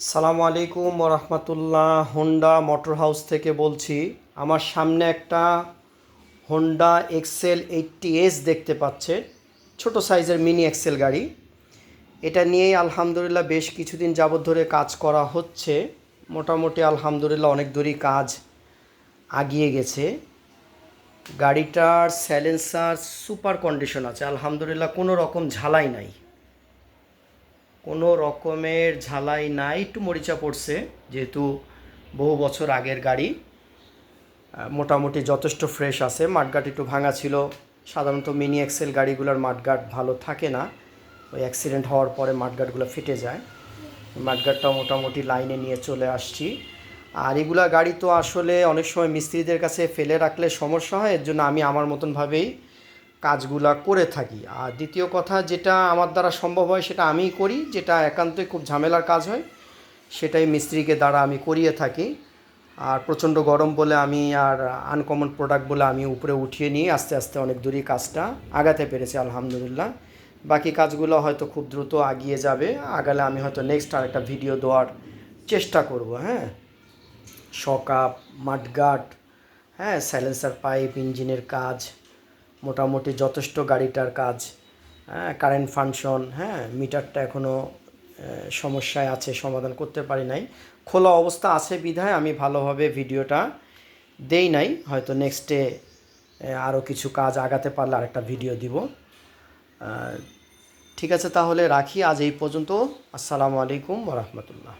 সালামু আলাইকুম রহমতুল্লাহ Honda motor house থেকে বলছি, আমার সামনে একটা হোন্ডা এক্সেল এইটটি এস দেখতে পাচ্ছে, ছোট সাইজের মিনি এক্সেল গাড়ি। এটা নিয়েই আলহামদুলিল্লাহ বেশ কিছুদিন যাবৎ ধরে কাজ করা হচ্ছে। মোটামুটি আলহামদুলিল্লাহ অনেক দূরই কাজ আগিয়ে গেছে। গাড়িটার স্যালেন্সার সুপার কন্ডিশন আছে, আলহামদুলিল্লাহ কোনো রকম ঝালাই নাই। কোনো রকমের ঝালাই নাই, একটু মরিচা পড়ছে, যেহেতু বহু বছর আগের গাড়ি। মোটামুটি যথেষ্ট ফ্রেশ আছে মাঠগাট একটু ভাঙা ছিল। সাধারণত মিনি এক্সেল গাড়িগুলোর মাঠগাট ভালো থাকে না। ওই অ্যাক্সিডেন্ট হওয়ার পরে মাঠগাটগুলো ফেটে যায়। মাঠগাটটাও মোটামুটি লাইনে নিয়ে চলে আসছি। আর এগুলা গাড়ি তো আসলে অনেক সময় মিস্ত্রিদের কাছে ফেলে রাখলে সমস্যা হয়, এর জন্য আমি আমার মতনভাবেই কাজগুলা করে থাকি। আর দ্বিতীয় কথা যেটা আমার দ্বারা সম্ভব হয় সেটা আমিই করি, যেটা একান্তই খুব ঝামেলার কাজ হয়, সেটাই মিস্ত্রিকে দ্বারা আমি করিয়ে থাকি। আর প্রচণ্ড গরম বলে আমি আর আনকমন প্রোডাক্ট বলে আমি উপরে উঠিয়ে নিয়ে আস্তে আস্তে অনেক দূরই কাজটা আগাতে পেরেছি, আলহামদুলিল্লাহ। বাকি কাজগুলো হয়তো খুব দ্রুত আগিয়ে যাবে, আগালে আমি হয়তো নেক্সট আরেকটা ভিডিও দেওয়ার চেষ্টা করব হ্যাঁ? শকআপ মাঠগাট হ্যাঁ সাইলেন্সার পাইপ ইঞ্জিনের কাজ মোটামুটি যথেষ্ট গাড়িটার কাজ হ্যাঁ কারেন্ট ফাংশন হ্যাঁ মিটারটা এখনও সমস্যায় আছে, সমাধান করতে পারি নাই। খোলা অবস্থা আছে বিধায় আমি ভালোভাবে ভিডিওটা দেই নাই, হয়তো নেক্সটে আরও কিছু কাজ আগাতে পারলে আরেকটা ভিডিও দিব। ঠিক আছে, তাহলে রাখি, আজ এই পর্যন্ত। আসসালামু আলাইকুম রহমতুল্লাহ।